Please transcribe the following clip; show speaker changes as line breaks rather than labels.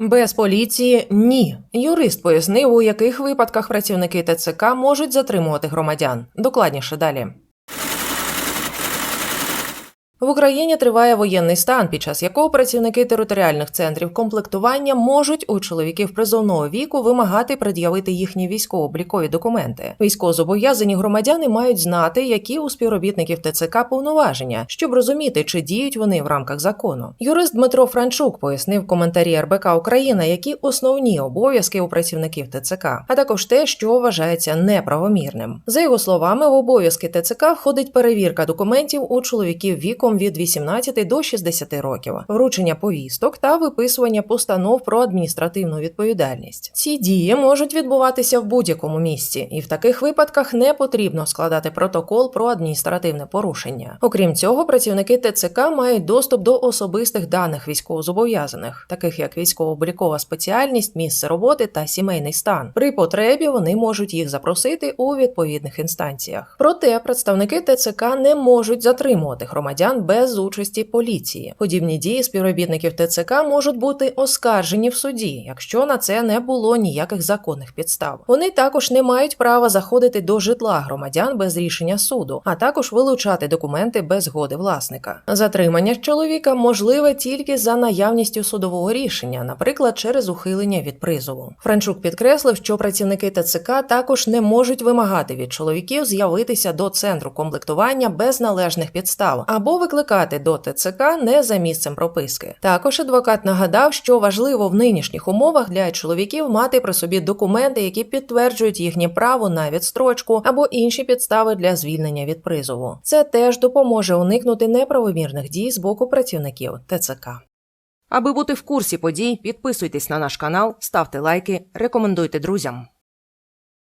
Без поліції ні. Юрист пояснив, у яких випадках працівники ТЦК можуть затримувати громадян. Докладніше далі. В Україні триває воєнний стан, під час якого працівники територіальних центрів комплектування можуть у чоловіків призовного віку вимагати пред'явити їхні військово-облікові документи. Військовозобов'язані громадяни мають знати, які у співробітників ТЦК повноваження, щоб розуміти, чи діють вони в рамках закону. Юрист Дмитро Франчук пояснив коментарі РБК Україна, які основні обов'язки у працівників ТЦК, а також те, що вважається неправомірним. За його словами, в обов'язки ТЦК входить перевірка документів у чоловіків віком від 18 до 60 років, вручення повісток та виписування постанов про адміністративну відповідальність. Ці дії можуть відбуватися в будь-якому місці, і в таких випадках не потрібно складати протокол про адміністративне порушення. Окрім цього, працівники ТЦК мають доступ до особистих даних військовозобов'язаних, таких як військово-облікова спеціальність, місце роботи та сімейний стан. При потребі вони можуть їх запросити у відповідних інстанціях. Проте представники ТЦК не можуть затримувати громадян без участі поліції. Подібні дії співробітників ТЦК можуть бути оскаржені в суді, якщо на це не було ніяких законних підстав. Вони також не мають права заходити до житла громадян без рішення суду, а також вилучати документи без згоди власника. Затримання чоловіка можливе тільки за наявністю судового рішення, наприклад, через ухилення від призову. Франчук підкреслив, що працівники ТЦК також не можуть вимагати від чоловіків з'явитися до центру комплектування без належних підстав або викликати до ТЦК не за місцем прописки. Також адвокат нагадав, що важливо в нинішніх умовах для чоловіків мати при собі документи, які підтверджують їхнє право на відстрочку або інші підстави для звільнення від призову. Це теж допоможе уникнути неправомірних дій з боку працівників ТЦК. Аби бути в курсі подій, підписуйтесь на наш канал, ставте лайки, рекомендуйте друзям.